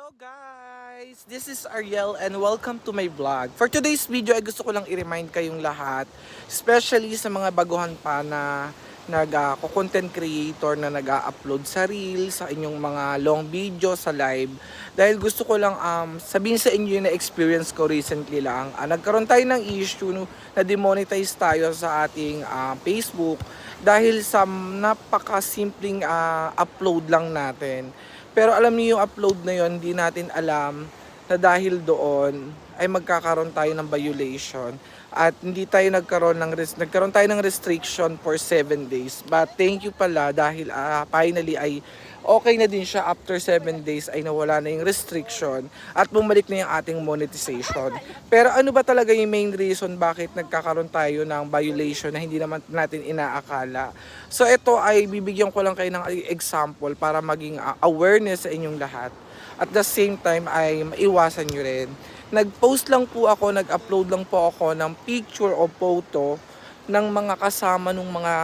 Hello guys! This is Ariel and welcome to my vlog. For today's video ay gusto ko lang i-remind kayong lahat, especially sa mga baguhan pa na nag-content creator na nag-upload sa Reels, sa inyong mga long video, sa live. Dahil gusto ko lang um, sabihin sa inyo yung na-experience ko recently lang. Ah, nagkaroon tayo ng issue no, na demonetize tayo sa ating ah, Facebook dahil sa napaka-simpleng ah, upload lang natin. Pero alam niyo yung upload na yon, hindi natin alam na dahil doon ay magkakaroon tayo ng violation at hindi tayo nagkaroon ng res- nagkaroon tayo ng restriction for 7 days. But thank you pala dahil ah, finally ay okay na din siya after 7 days ay nawala na yung restriction at bumalik na yung ating monetization. Pero ano ba talaga yung main reason bakit nagkakaroon tayo ng violation na hindi naman natin inaakala? So ito ay bibigyan ko lang kayo ng example para maging ah, awareness sa inyong lahat. At the same time ay maiwasan nyo rin. Nag-post lang po ako, nag-upload lang po ako ng picture o photo ng mga kasama ng mga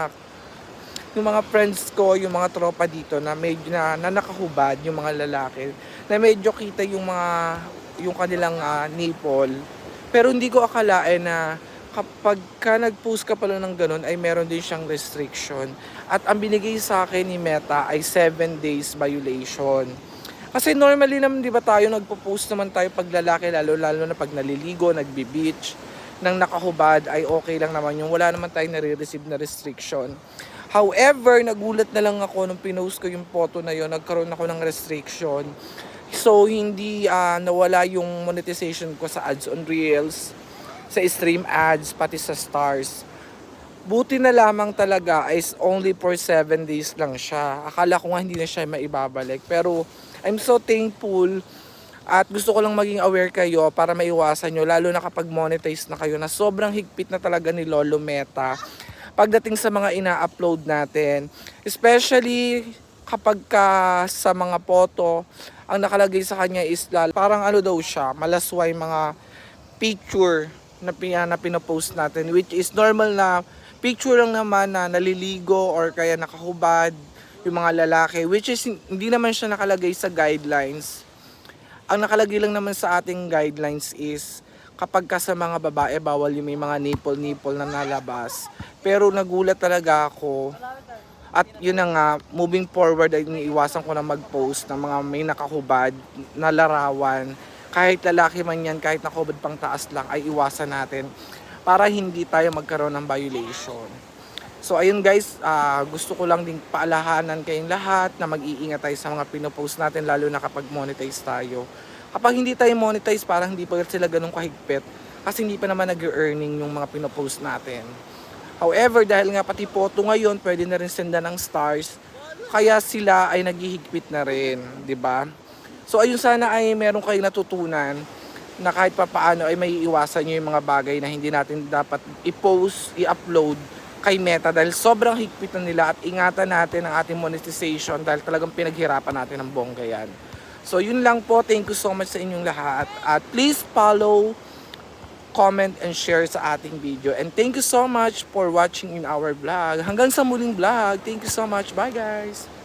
yung mga friends ko, yung mga tropa dito na medyo na, na nakahubad, yung mga lalaki, na medyo kita yung mga yung kanilang ah, nipple. Pero hindi ko akalain na kapag ka nag-post ka pala ng ganun ay meron din siyang restriction. At ang binigay sa akin ni Meta ay 7 days violation. Kasi normally naman 'di ba tayo nagpo-post naman tayo pag lalaki lalo lalo na pag naliligo, nagbi-beach, nang nakahubad ay okay lang naman yung wala naman tayong nare-receive na restriction. However, nagulat na lang ako nung pinost ko yung photo na yon, nagkaroon ako ng restriction. So hindi ah, nawala yung monetization ko sa ads on Reels, sa stream ads, pati sa stars. Buti na lamang talaga is only for 7 days lang siya. Akala ko nga hindi na siya maibabalik. Pero I'm so thankful at gusto ko lang maging aware kayo para maiwasan nyo. Lalo na kapag monetize na kayo na sobrang higpit na talaga ni Lolo Meta pagdating sa mga ina-upload natin. Especially kapag ka sa mga photo, ang nakalagay sa kanya is parang ano daw siya, malasway mga picture na, na pinopost natin which is normal na picture lang naman na naliligo or kaya nakahubad yung mga lalaki which is hindi naman siya nakalagay sa guidelines. Ang nakalagay lang naman sa ating guidelines is kapag ka sa mga babae bawal yung may mga nipple nipple na nalabas. Pero nagulat talaga ako at yun na nga, moving forward ay iniiwasan ko na mag-post ng mga may nakahubad na larawan. Kahit lalaki man yan, kahit nakahubad pang taas lang, ay iwasan natin para hindi tayo magkaroon ng violation. So ayun guys, ah, gusto ko lang ding paalahanan kayong lahat na mag-iingat tayo sa mga pinopost natin lalo na kapag monetize tayo. Kapag hindi tayo monetize, parang hindi pa sila ganun kahigpit kasi hindi pa naman nag-earning yung mga pinopost natin. However, dahil nga pati photo ngayon, pwede na rin senda ng stars, kaya sila ay naghihigpit na rin, 'di ba? So ayun sana ay meron kayong natutunan na kahit papaano ay may iwasan nyo yung mga bagay na hindi natin dapat i-post, i-upload kay Meta dahil sobrang higpit na nila at ingatan natin ang ating monetization dahil talagang pinaghirapan natin ng bongga yan. So yun lang po, thank you so much sa inyong lahat at please follow, comment, and share sa ating video. And thank you so much for watching in our vlog. Hanggang sa muling vlog, thank you so much. Bye guys!